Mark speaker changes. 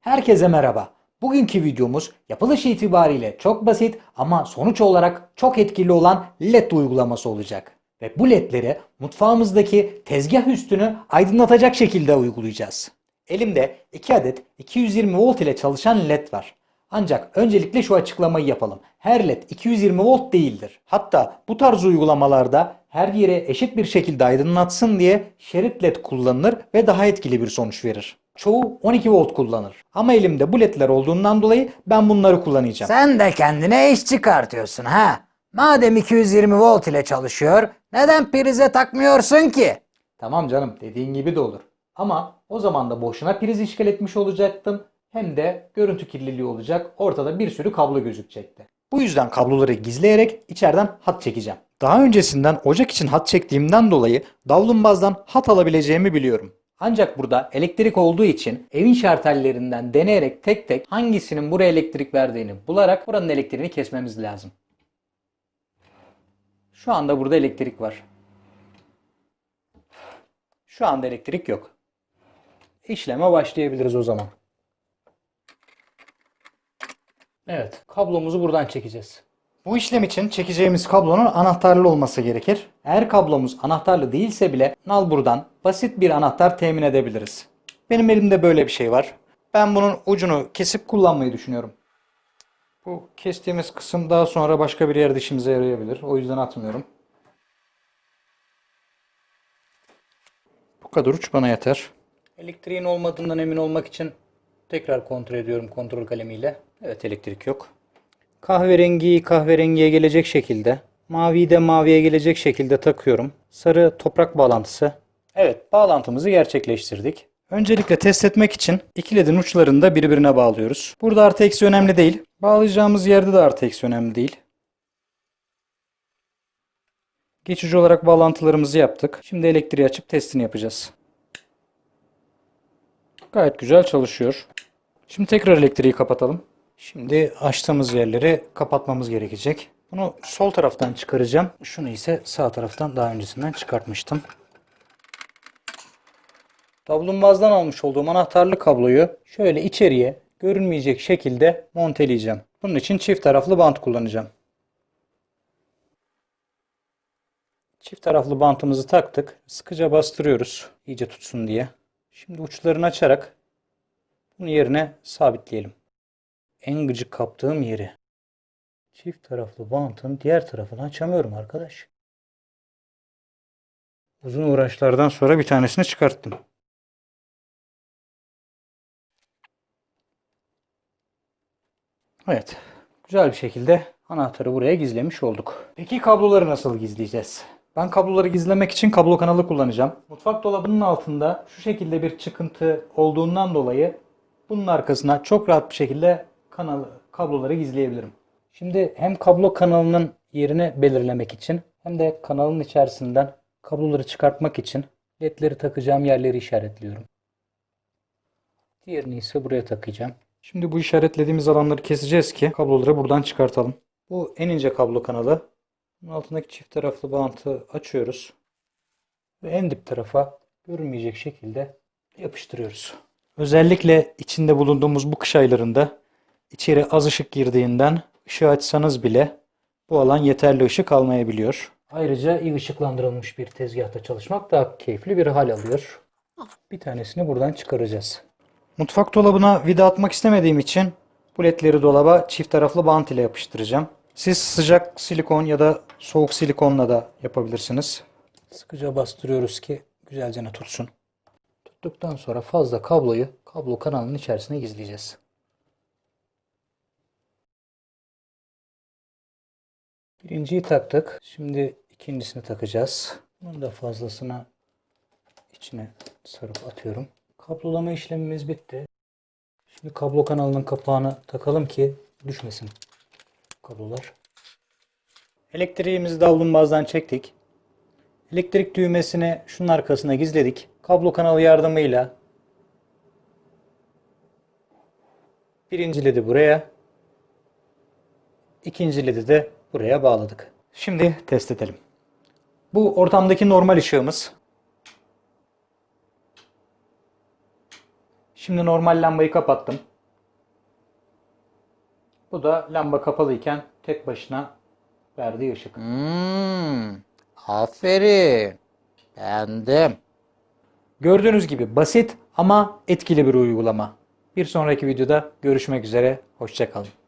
Speaker 1: Herkese merhaba. Bugünkü videomuz yapılış itibariyle çok basit ama sonuç olarak çok etkili olan LED uygulaması olacak. Ve bu LED'leri mutfağımızdaki tezgah üstünü aydınlatacak şekilde uygulayacağız. Elimde 2 adet 220 volt ile çalışan LED var. Ancak öncelikle şu açıklamayı yapalım. Her led 220 volt değildir. Hatta bu tarz uygulamalarda her yere eşit bir şekilde aydınlatsın diye şerit led kullanılır ve daha etkili bir sonuç verir. Çoğu 12 volt kullanır. Ama elimde bu ledler olduğundan dolayı ben bunları kullanacağım.
Speaker 2: Sen de kendine iş çıkartıyorsun ha. Madem 220 volt ile çalışıyor, neden prize takmıyorsun ki?
Speaker 1: Tamam canım dediğin gibi de olur. Ama o zaman da boşuna priz işgal etmiş olacaktım. Hem de görüntü kirliliği olacak. Ortada bir sürü kablo gözükecekti. Bu yüzden kabloları gizleyerek içeriden hat çekeceğim. Daha öncesinden ocak için hat çektiğimden dolayı davlumbazdan hat alabileceğimi biliyorum. Ancak burada elektrik olduğu için evin şartellerinden deneyerek tek tek hangisinin buraya elektrik verdiğini bularak buranın elektriğini kesmemiz lazım. Şu anda burada elektrik var. Şu anda elektrik yok. İşleme başlayabiliriz o zaman. Evet, kablomuzu buradan çekeceğiz. Bu işlem için çekeceğimiz kablonun anahtarlı olması gerekir. Eğer kablomuz anahtarlı değilse bile nalburdan basit bir anahtar temin edebiliriz. Benim elimde böyle bir şey var. Ben bunun ucunu kesip kullanmayı düşünüyorum. Bu kestiğimiz kısım daha sonra başka bir yerde işimize yarayabilir. O yüzden atmıyorum. Bu kadar uç bana yeter. Elektriğin olmadığından emin olmak için tekrar kontrol ediyorum kontrol kalemiyle. Evet elektrik yok. Kahverengiyi kahverengiye gelecek şekilde, maviyi de maviye gelecek şekilde takıyorum. Sarı toprak bağlantısı. Evet bağlantımızı gerçekleştirdik. Öncelikle test etmek için iki ledin uçlarını da birbirine bağlıyoruz. Burada artı eksi önemli değil. Bağlayacağımız yerde de artı eksi önemli değil. Geçici olarak bağlantılarımızı yaptık. Şimdi elektriği açıp testini yapacağız. Gayet güzel çalışıyor. Şimdi tekrar elektriği kapatalım. Şimdi açtığımız yerleri kapatmamız gerekecek. Bunu sol taraftan çıkaracağım. Şunu ise sağ taraftan daha öncesinden çıkartmıştım. Davlumbazdan almış olduğum anahtarlı kabloyu şöyle içeriye görünmeyecek şekilde monteleyeceğim. Bunun için çift taraflı bant kullanacağım. Çift taraflı bantımızı taktık. Sıkıca bastırıyoruz iyice tutsun diye. Şimdi uçlarını açarak bunu yerine sabitleyelim. En gıcık kaptığım yeri. Çift taraflı bantın diğer tarafını açamıyorum arkadaş. Uzun uğraşlardan sonra bir tanesini çıkarttım. Evet. Güzel bir şekilde anahtarı buraya gizlemiş olduk. Peki kabloları nasıl gizleyeceğiz? Ben kabloları gizlemek için kablo kanalı kullanacağım. Mutfak dolabının altında şu şekilde bir çıkıntı olduğundan dolayı bunun arkasına çok rahat bir şekilde kanalı, kabloları gizleyebilirim. Şimdi hem kablo kanalının yerini belirlemek için hem de kanalın içerisinden kabloları çıkartmak için ledleri takacağım yerleri işaretliyorum. Diğerini ise buraya takacağım. Şimdi bu işaretlediğimiz alanları keseceğiz ki kabloları buradan çıkartalım. Bu en ince kablo kanalı. Bunun altındaki çift taraflı bantı açıyoruz. Ve en dip tarafa görünmeyecek şekilde yapıştırıyoruz. Özellikle içinde bulunduğumuz bu kış aylarında içeri az ışık girdiğinden ışığı açsanız bile bu alan yeterli ışık almayabiliyor. Ayrıca iyi ışıklandırılmış bir tezgahta çalışmak daha keyifli bir hal alıyor. Bir tanesini buradan çıkaracağız. Mutfak dolabına vida atmak istemediğim için bu ledleri dolaba çift taraflı bant ile yapıştıracağım. Siz sıcak silikon ya da soğuk silikonla da yapabilirsiniz. Sıkıca bastırıyoruz ki güzelce tutsun. Tuttuktan sonra fazla kabloyu kablo kanalının içerisine gizleyeceğiz. Birinciyi taktık. Şimdi ikincisini takacağız. Bunun da fazlasını içine sarıp atıyorum. Kablolama işlemimiz bitti. Şimdi kablo kanalının kapağını takalım ki düşmesin kablolar. Elektriğimizi davlumbazdan çektik. Elektrik düğmesini şunun arkasına gizledik. Kablo kanalı yardımıyla birinci ledi buraya, ikinci ledi de buraya bağladık. Şimdi test edelim. Bu ortamdaki normal ışığımız. Şimdi normal lambayı kapattım. Bu da lamba kapalıyken tek başına verdiği ışık.
Speaker 2: Hmm, aferin. Beğendim.
Speaker 1: Gördüğünüz gibi basit ama etkili bir uygulama. Bir sonraki videoda görüşmek üzere. Hoşçakalın.